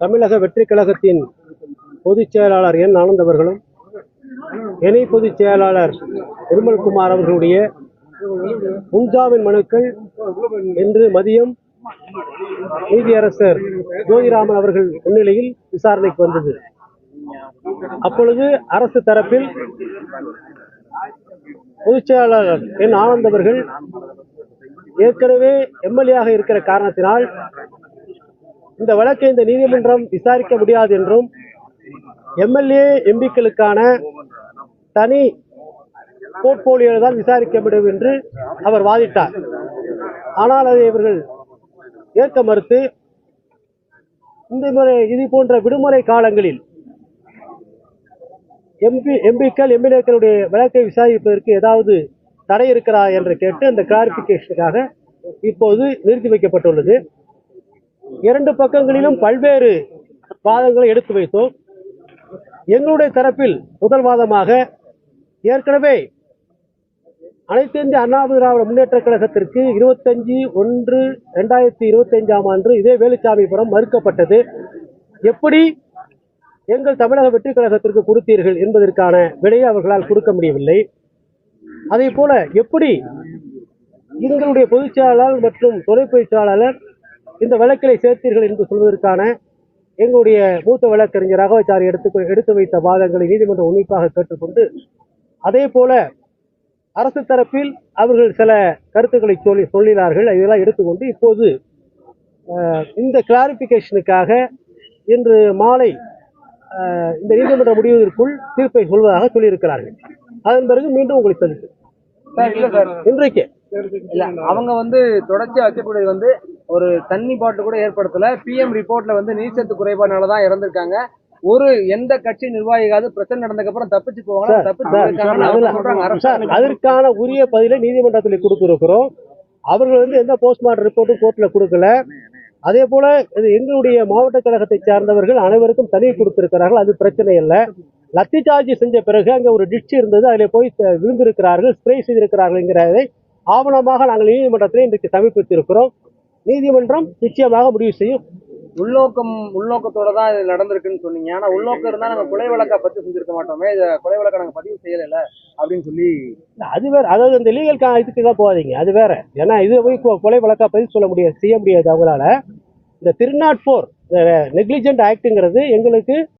தமிழக வெற்றி கழகத்தின் பொதுச் செயலாளர் என் ஆனந்த் அவர்களும் இணை பொதுச் செயலாளர் நிர்மல்குமார் அவர்களுடைய முன்ஜாமீன் மனுக்கள் இன்று மதியம் நீதியரசர் ஜோதிராமன் அவர்கள் முன்னிலையில் விசாரணைக்கு வந்தது. அப்பொழுது அரசு தரப்பில் பொதுச் செயலாளர் என் ஆனந்த் அவர்கள் ஏற்கனவே எம்எல்ஏ இருக்கிற காரணத்தினால் இந்த வழக்கை இந்த நீதிமன்றம் விசாரிக்க முடியாது என்றும் எம்எல்ஏ எம்பிக்களுக்கான தனி போர்ட்போலியோ தான் விசாரிக்க முடியும் என்று அவர் வாதிட்டார். ஆனால் அதை இவர்கள் ஏற்க மறுத்து இந்த முறை இது போன்ற விடுமுறை காலங்களில் எம்பி எம்பிக்கள் எம்எல்ஏக்களுடைய வழக்கை விசாரிப்பதற்கு ஏதாவது தடை இருக்கிறா என்று கேட்டு அந்த கிளாரிபிகேஷனுக்காக இப்போது நிறுத்தி வைக்கப்பட்டுள்ளது. இரண்டு பக்கங்களிலும் பல்வேறு வாதங்களை எடுத்து வைத்தோம். எங்களுடைய தரப்பில் முதல் வாதமாக ஏற்கனவே அனைத்து இந்திய அண்ணா திராவிட முன்னேற்ற கழகத்திற்கு இருபத்தஞ்சி ஒன்று ரெண்டாயிரத்தி இருபத்தஞ்சாம் ஆண்டு இதே வேலுச்சாமிபுரம் மறுக்கப்பட்டது. எப்படி எங்கள் தமிழக வெற்றி கழகத்திற்கு கொடுத்தீர்கள் என்பதற்கான விடையை அவர்களால் கொடுக்க முடியவில்லை. அதே போல எப்படி எங்களுடைய பொதுச் செயலாளர் மற்றும் துணை செயலாளர் இந்த வழக்கிலை சேர்த்தீர்கள் என்று சொல்வதற்கான எங்களுடைய மூத்த வழக்கறிஞர் ராகவாச்சாரி எடுத்து எடுத்து வைத்த வாதங்களை நீதிமன்றம் உன்னிப்பாக கேட்டுக்கொண்டு அதே போல அரசு தரப்பில் அவர்கள் சில கருத்துக்களை சொல்லி சொல்லினார்கள். இதெல்லாம் எடுத்துக்கொண்டு இப்போது இந்த கிளாரிபிகேஷனுக்காக இன்று மாலை இந்த நீதிமன்றம் முடிவதற்குள் தீர்ப்பை சொல்வதாக சொல்லியிருக்கிறார்கள். அதன் பிறகு மீண்டும் உங்களை சந்திக்கும் இன்றைக்கு. இல்ல அவங்க வந்து தொடர்ச்சியா வைக்கக்கூடியது வந்து ஒரு தண்ணி பாட்டு கூட ஏற்படுத்தல. பிஎம் ரிப்போர்ட்ல வந்து நீர்ச்சத்து குறைபாடுனால தான் இறந்திருக்காங்க. ஒரு எந்த கட்சி நிர்வாகிகாவது பிரச்சனை நடந்ததுக்கு அப்புறம் தப்பிச்சு போவாங்க தப்பிச்சு அதற்கான உரிய பதிலை நீதிமன்றத்தில் கொடுத்திருக்கிறோம். அவர்கள் வந்து எந்த போஸ்ட்மார்ட்டம் ரிப்போர்ட்டும் கோர்ட்ல கொடுக்கல. அதே போல இது எங்களுடைய மாவட்ட கழகத்தை சார்ந்தவர்கள் அனைவருக்கும் தனி கொடுத்திருக்கிறார்கள். அது பிரச்சனை இல்லை. லத்தி சார்ஜ் செஞ்ச பிறகு அங்கே ஒரு டிட்ச் இருந்தது. அதில் போய் விழுந்திருக்கிறார்கள் ஸ்ப்ரே செய்திருக்கிறார்கள்ங்கிறதை ஆவணமாக நாங்கள் நீதிமன்றத்தில் இன்றைக்கு சமர்ப்பித்திருக்கிறோம். நீதிமன்றம் நிச்சயமாக முடிவு செய்யும். உள்நோக்கம் உள்நோக்கத்தோட தான் இது நடந்திருக்குன்னு சொன்னீங்க. ஆனா உள்நோக்கம் இருந்தா நாங்க கொலை வழக்கா பத்தி செஞ்சிருக்க மாட்டோமே. இத கொலை வழக்கை நாங்க பதிவு செய்யல அப்படின்னு சொல்லி. அது வேற. அதாவது இந்த லீகல் இதுக்கு தான் போகாதீங்க. அது வேற. ஏன்னா இது போய் கொலை வழக்கா பதிவு சொல்ல முடியாது செய்ய முடியாது அவங்களால. இந்த திருநாட் ஃபோர் நெக்லிஜென்ட் ஆக்டுங்கிறது எங்களுக்கு